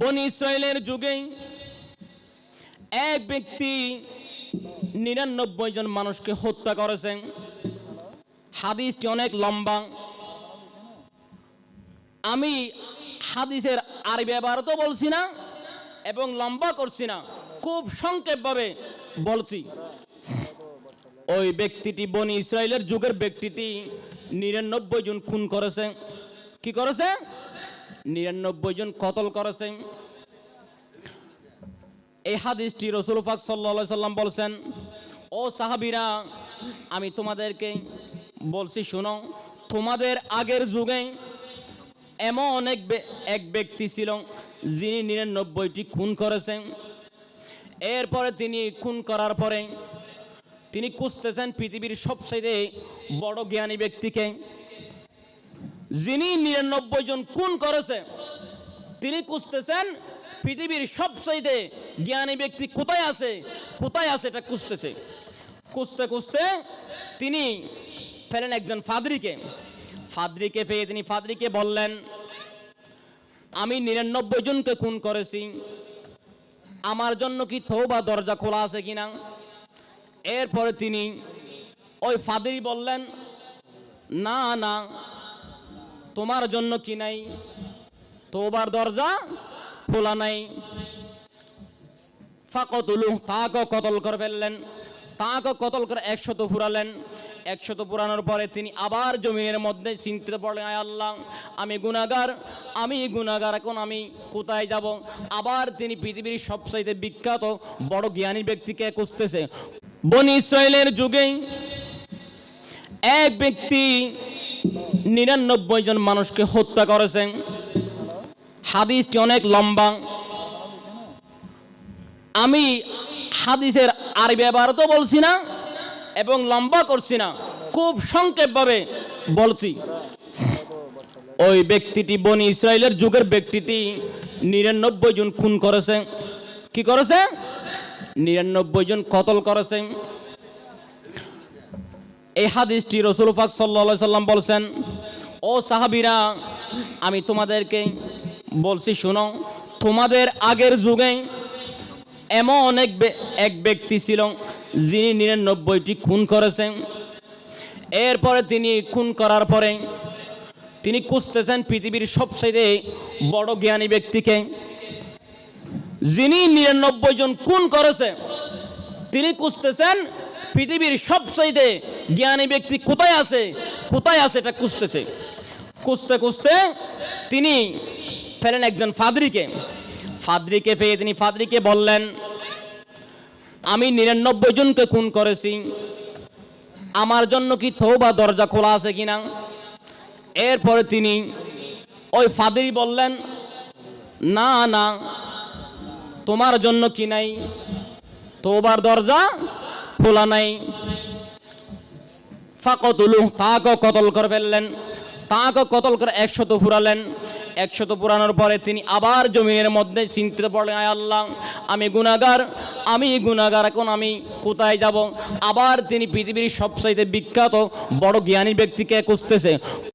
বনি ইসরায়েলের যুগে এক ব্যক্তি নিরানব্বই জন মানুষকে হত্যা করেছেন হাদিসটি অনেক লম্বা। আমি হাদিসের আরবি তো বলছি না এবং লম্বা করছি না, খুব সংক্ষেপভাবে বলছি। ওই ব্যক্তিটি বনি ইসরায়েলের যুগের ব্যক্তিটি নিরানব্বই জন খুন করেছে। কি করেছে? নিরানব্বই জন কতল করেছে? এই হাদিসটি রসুল পাক সাল্লা সাল্লাম বলছেন, ও সাহাবিরা, আমি তোমাদেরকে বলছি শোনো, তোমাদের আগের যুগে এমন অনেক এক ব্যক্তি ছিল যিনি নিরানব্বইটি খুন করেছেন এরপরে তিনি খুন করার পরে তিনি খুঁজতেছেন পৃথিবীর সবচেয়ে বড় জ্ঞানী ব্যক্তিকে। যিনি নিরানব্বই জন খুন করেছে, তিনি খুঁজতেছেন পৃথিবীর সবচাইতে জ্ঞানী ব্যক্তি কোথায় আছে কোথায় আছে এটা খুঁজতেছে। খুঁজতে খুঁজতে তিনি ফেলেন একজন ফাদরিকে। ফাদরিকে পেয়ে তিনি ফাদরিকে বললেন, আমি নিরানব্বই জনকে খুন করেছি। আমার জন্য কি থৌ বা দরজা খোলা আছে কিনা? এরপরে তিনি ওই ফাদরি বললেন, না না তোমার জন্য কি নাই? তোবার দরজা খোলা নাই। ফাকতুলু, তাকে কতল করে ফেললেন? তাকে কতল করে একশত ফুরালেন? একশত পুরানোর পরে তিনি আবার জমিনের মধ্যে চিন্তিত পড়লেন, আয় আল্লাহ, আমি গুণাগার আমি গুণাগার এখন আমি কোথায় যাব? আবার তিনি পৃথিবীর সবচাইতে বিখ্যাত বড় জ্ঞানী ব্যক্তিকে খুঁজতেছে। বনি ইসরায়েলের যুগে এক ব্যক্তি নিরানব্বই জন মানুষকে হত্যা করেছেন। হাদিসটি অনেক লম্বা। আমি হাদিসের আরবি তো বলছি না এবং লম্বা করছি না, খুব সংক্ষেপভাবে বলছি। ওই ব্যক্তিটি বনি ইসরায়েলের যুগের ব্যক্তিটি নিরানব্বই জন খুন করেছে। কি করেছে? নিরানব্বই জন কতল করেছে। এই হাদিসটি রসুল পাক সাল্লা সাল্লাম বলছেন ও সাহাবিরা, আমি তোমাদেরকে বলছি, শোনো, তোমাদের আগের যুগে এমন বে- এক ব্যক্তি ছিল যিনি নিরানব্বইটি খুন করেছেন। এরপরে তিনি খুন করার পরে তিনি খুঁজতেছেন পৃথিবীর সবচেয়ে বড় জ্ঞানী ব্যক্তিকে। যিনি নিরানব্বই জন খুন করেছে, তিনি খুঁজতেছেন পৃথিবীর সবচাইতে জ্ঞানী ব্যক্তি কোথায় আছে কোথায় আছে এটা খুঁজতেছে। খুঁজতে খুঁজতে তিনি ফেলেন একজন ফাদরিকে। ফাদরিকে পেয়ে তিনি ফাদরিকে বললেন, আমি নিরানব্বই জনকে খুন করেছি। আমার জন্য কি বা দরজা খোলা আছে কিনা? এরপরে তিনি ওই ফাদরি বললেন, না না, তোমার জন্য কি নাই? তোবার দরজা খোলা নাই। ফাকতুলু তাকে কতল করে ফেললেন। তাকে কতল করে একশত ফুরালেন? একশত পুরানোর পরে তিনি আবার জমিনের মধ্যে চিন্তিত পড়লেন, আয় আল্লাহ, আমি গুণাগার আমি গুণাগার এখন আমি কোথায় যাব? আবার তিনি পৃথিবীর সবচাইতে বিখ্যাত বড় জ্ঞানী ব্যক্তিকে খুঁজতেছে।